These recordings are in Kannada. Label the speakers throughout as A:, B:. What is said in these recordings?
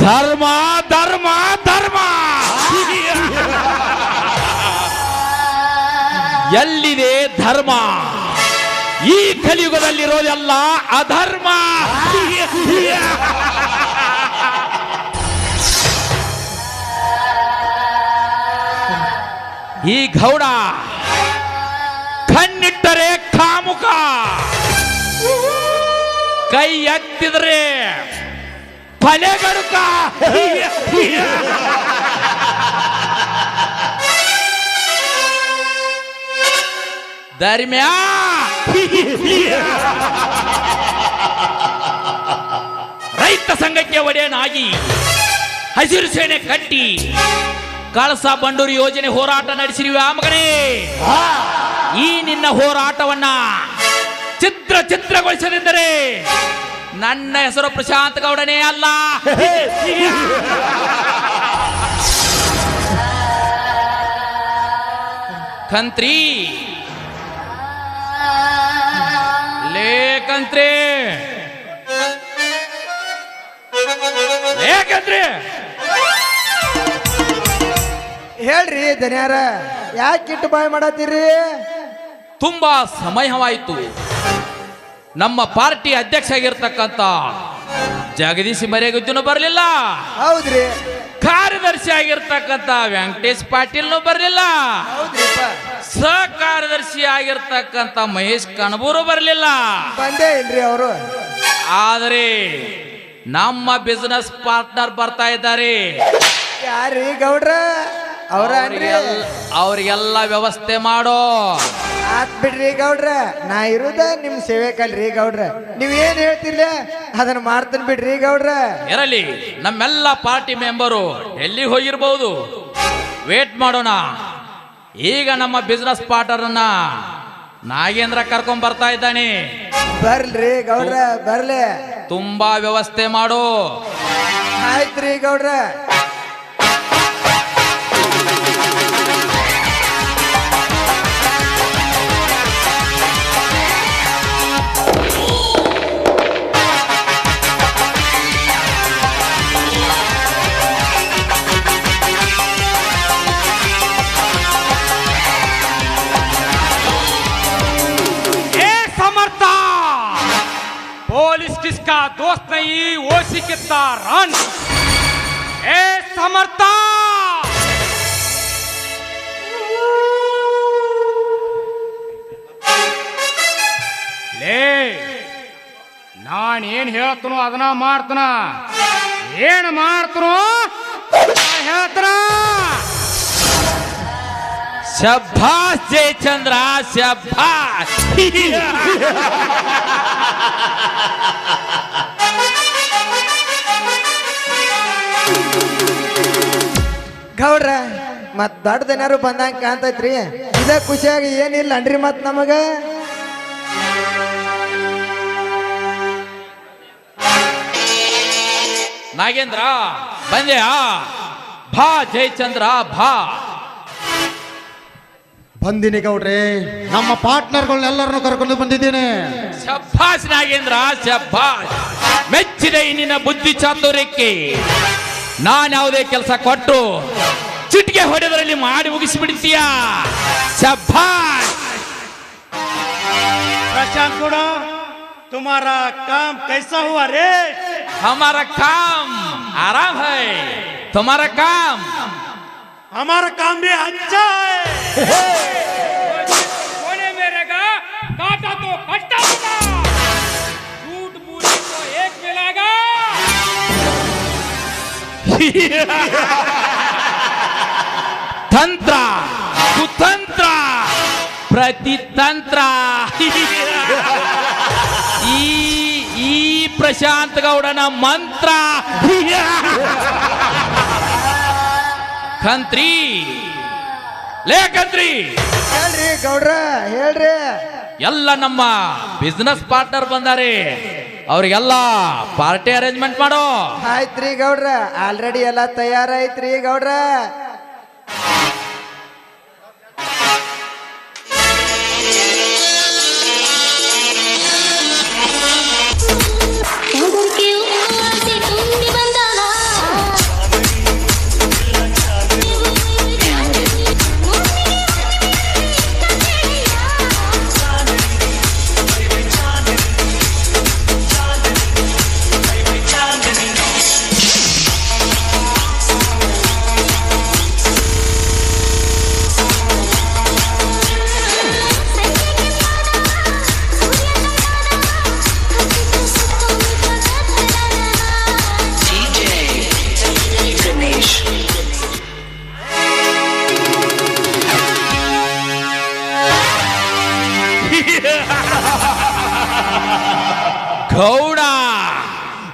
A: ಧರ್ಮ ಧರ್ಮ ಧರ್ಮ ಎಲ್ಲಿದೆ ಧರ್ಮ? ಈ ಕಲಿಯುಗದಲ್ಲಿರೋದೆಲ್ಲ ಅಧರ್ಮ. ಈ ಗೌಡ ಕಣ್ಣಿಟ್ಟರೆ ಕಾಮುಕ. ಕೈ ಎತ್ತಿದ್ರೆ ಕೊಲೆಗಡುಕ ಧರ್ಮ್ಯಾ ರೈತ ಸಂಘಕ್ಕೆ ಒಡೆಯನಾಗಿ ಹಸಿರು ಸೇನೆ ಕಟ್ಟಿ ಕಳಸ ಬಂಡೂರು ಯೋಜನೆ ಹೋರಾಟ ನಡೆಸಿರುವ ಆ ಮಗನೇ. ಈ ನಿನ್ನ ಹೋರಾಟವನ್ನ ಚಿತ್ರ ಚಿತ್ರಗೊಳಿಸದಿದ್ದರೆ ನನ್ನ ಹೆಸರು ಪ್ರಶಾಂತ್ ಗೌಡನೇ ಅಲ್ಲ. ಕಂತ್ರಿ. ಲೇ ಕಂತ್ರಿ. ಲೇ ಕಂತ್ರಿ.
B: ಹೇಳ್ರಿ ದನಿಯಾರ ಯಾಕೆ ಇಟ್ಟು ಬಾಯ್ ಮಾಡತ್ತೀರಿ?
A: ತುಂಬಾ ಸಮಯವಾಯಿತು. ನಮ್ಮ ಪಾರ್ಟಿ ಅಧ್ಯಕ್ಷ ಆಗಿರ್ತಕ್ಕಂಥ ಜಗದೀಶ್ ಮರೆಗುಜ್ಜನು ಬರಲಿಲ್ಲ.
B: ಹೌದ್ರಿ.
A: ಕಾರ್ಯದರ್ಶಿ ಆಗಿರ್ತಕ್ಕಂಥ ವೆಂಕಟೇಶ್ ಪಾಟೀಲ್ನು ಬರಲಿಲ್ಲ. ಸಹ ಕಾರ್ಯದರ್ಶಿ ಆಗಿರ್ತಕ್ಕಂಥ ಮಹೇಶ್ ಕಣಬೂರು ಬರಲಿಲ್ಲ.
B: ಬಂದೇ ಇಲ್ರಿ ಅವರು.
A: ಆದರೆ ನಮ್ಮ ಬಿಸ್ನೆಸ್ ಪಾರ್ಟ್ನರ್ ಬರ್ತಾ ಇದ್ದಾರೆ.
B: ಯಾರೀ ಗೌಡ್ರ? ಅವ್ರ
A: ಅವ್ರಿಗೆಲ್ಲ- ವ್ಯವಸ್ಥೆ ಮಾಡೋ.
B: ಆತ್ ಬಿಡ್ರಿ ಗೌಡ್ರ. ನಾ ಇರುದ ನಿಮ್ ಸೇವೆಕಲ್ರಿ ಗೌಡ್ರ. ನೀವ್ ಏನ್ ಹೇಳ್ತಿಲ್ಲ ಅದನ್ನ ಮಾಡ್ತೀನಿ ಬಿಡ್ರಿ ಗೌಡ್ರ.
A: ಇರಲಿ ನಮ್ಮೆಲ್ಲ ಪಾರ್ಟಿ ಮೆಂಬರು ಎಲ್ಲಿ ಹೋಗಿರ್ಬಹುದು ವೇಟ್ ಮಾಡೋಣ. ಈಗ ನಮ್ಮ ಬಿಸ್ನೆಸ್ ಪಾರ್ಟರ್ನ ನಾಗೇಂದ್ರ ಕರ್ಕೊಂಡ್ ಬರ್ತಾ ಇದ್ದಾನೆ.
B: ಬರ್ಲ್ರಿ ಗೌಡ್ರ ಬರ್ಲಿ.
A: ತುಂಬಾ ವ್ಯವಸ್ಥೆ ಮಾಡು.
B: ಆಯ್ತ್ರಿ ಗೌಡ್ರ.
C: कितना रन ए समर्था ಲೇ ನಾನು ಏನು ಹೇಳ್ತನೋ ಅದನ್ನ ಮಾಡ್ತನ ಏನು ಮಾಡ್ತನೋ ಹೇಳ್ತನ
A: ಶಭಾಸ್ ಜಯಚಂದ್ರ ಶಭಾಸ್
B: ಮತ್ ದೊಡ್ಡದೇನಾರು ಬಂದಂಗ ಕಾಣ್ತೈತ್ರಿ. ಇದ ಖುಷಿಯಾಗಿ ಏನಿಲ್ಲ ಅನ್ರಿ ಮತ್ ನಮಗ.
A: ನಾಗೇಂದ್ರ ಬಂದ್ಯಾ? ಭಾ ಜಯಚಂದ್ರ ಭಾ.
D: ಬಂದಿನಿ ಗೌಡ್ರಿ. ನಮ್ಮ ಪಾರ್ಟ್ನರ್ಗಳನ್ನೆಲ್ಲರನ್ನು ಕರ್ಕೊಂಡು ಬಂದಿದ್ದೇನೆ.
A: ಶಬ್ಬಾಸ್ ನಾಗೇಂದ್ರ ಶಬ್ಬಾಸ್ ಮೆಚ್ಚಿದೆ ಇನ್ನಿನ ನಿನ್ನ ಬುದ್ಧಿ ಚಾತುರ್ಯಕ್ಕೆ. ನಾನು ಯಾವುದೇ ಕೆಲಸ ಕೊಟ್ಟು ಚಿಟಿಕೆ ಹೊಡೆದರಲ್ಲಿ ಮಾಡಿ ಮುಗಿಸಿಬಿಡ್ತೀಯ ಶಭಾಸ್
E: प्रशांत गुड़ा तुम्हारा काम कैसा हुआ रे
A: हमारा काम आराम है तुम्हारा काम
E: हमारा काम भी अच्छा है
C: कोने मेरेगा काटा तो कट्टा होगा झूठ बोली तो एक मिलेगा
A: ತಂತ್ರ ಕುತಂತ್ರ ಪ್ರತಿತಂತ್ರ. ಈ ಈ ಪ್ರಶಾಂತ್ ಗೌಡನ ಮಂತ್ರ. ಕಂತ್ರಿ ಲೇ ಕಂತ್ರಿ
B: ಹೇಳ್ರಿ ಗೌಡ್ರ ಹೇಳ್ರಿ.
A: ಎಲ್ಲ ನಮ್ಮ ಬಿಸ್ನೆಸ್ ಪಾರ್ಟ್ನರ್ ಬಂದಾರೆ. ಅವ್ರಿಗೆಲ್ಲ ಪಾರ್ಟಿ ಅರೇಂಜ್ಮೆಂಟ್ ಮಾಡೋ.
B: ಆಯ್ತ್ರಿ ಗೌಡ್ರ ಆಲ್ರೆಡಿ ಎಲ್ಲ ತಯಾರಾಯ್ತ್ರಿ ಗೌಡ್ರ.
A: ಗೌಡ.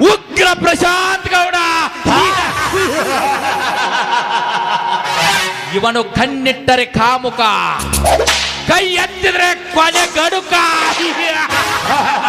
A: ಉಗ್ರ ಪ್ರಶಾಂತ್ ಗೌಡ. ಇವನು ಕಣ್ಣಿಟ್ಟರೆ ಕಾಮುಕ. ಕೈ ಎತ್ತಿದ್ರೆ ಕೊನೆ ಗಡುಕ.